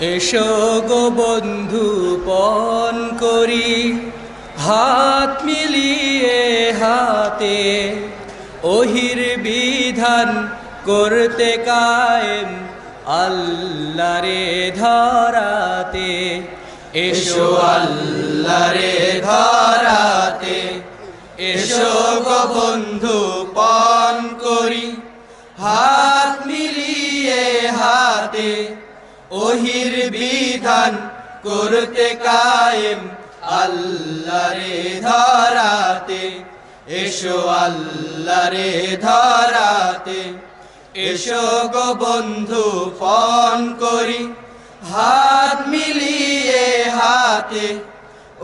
এসো গো বন্ধু, পণ করি, হাত মিলিয়ে হাতে। ওহির বিধান করতে কায়েম আল্লাহরে ধরাতে। এসো আল্লাহরে ধরাতে। এসো গো বন্ধু, পণ করি, হাত হাতে ওহির বিধান করতে কায়েম আল্লাহরে ধরাতে। এসো আল্লাহরে ধরাতে, এসো গো বন্ধু, ফোন করি, হাত মিলিয়ে হাতে।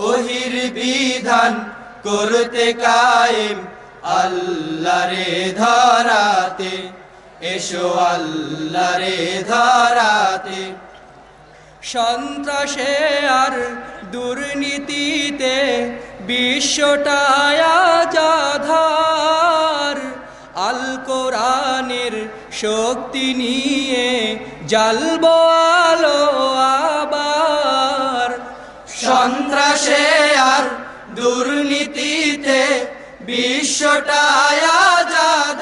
ওহির বিধান করতে কায়েম আল্লাহরে ধরাতে। এসো আল্লাহরে ধরাতে। সন্ত্রাসে আর দুর্নীতিতে বিশ্বটায় যাধার আল কোরআনের শক্তি নিয়ে জ্বালব আলো আবার। সন্ত্রাসে আর দুর্নীতিতে বিশ্বটায় যাধার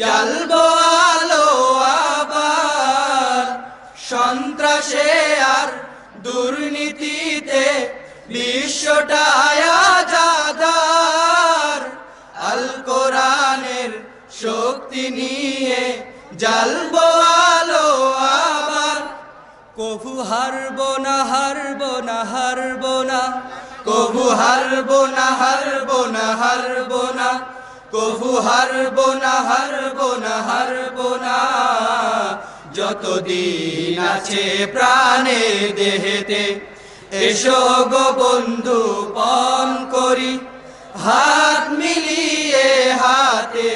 জ্বালব আলো আবার, সন্ত্রাসে আর দুর্নীতিতে বিশ্বটায় যাধার আল কোরআনের শক্তি নিয়ে জ্বালব আলো আবার, কভু হারব না হারব না হারব না, কভু হারব না হারব না হারব না। কভু হারব না হারব না হারব না। যতদিন আছে প্রাণে দেহেতে, এসো গো বন্ধু, পণ করি। হাত মিলিয়ে হাতে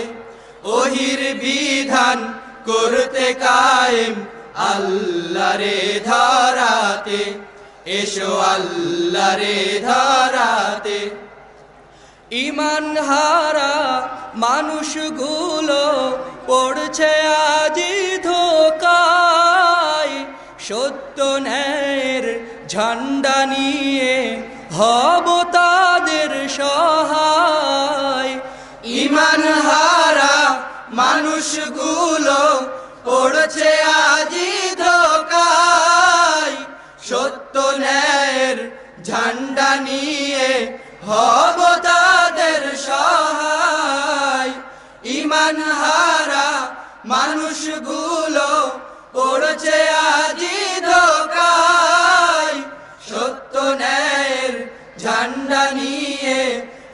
ওহির বিধান করতে কায়েম আল্লাহরে ধরাতে। এসো আল্লাহরে ধরাতে। ইমান হারা মানুষগুলো পড়ছে আজি ধোকায়। সত্য ন্যায়ের ঝান্ডা নিয়ে হব তাদের সহায়। ইমান হারা মানুষগুলো পড়ছে আজি ধোকায়। সত্য ন্যায়ের ঝান্ডা নিয়ে হব তাদের সহায়। ইমান হারা মানুষগুলো পড়ছে আজি ধোকায়। সত্য ন্যায়ের ঝান্ডা নিয়ে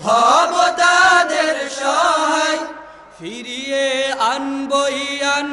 হব তাদের সহায়। ফিরিয়ে আনবই আন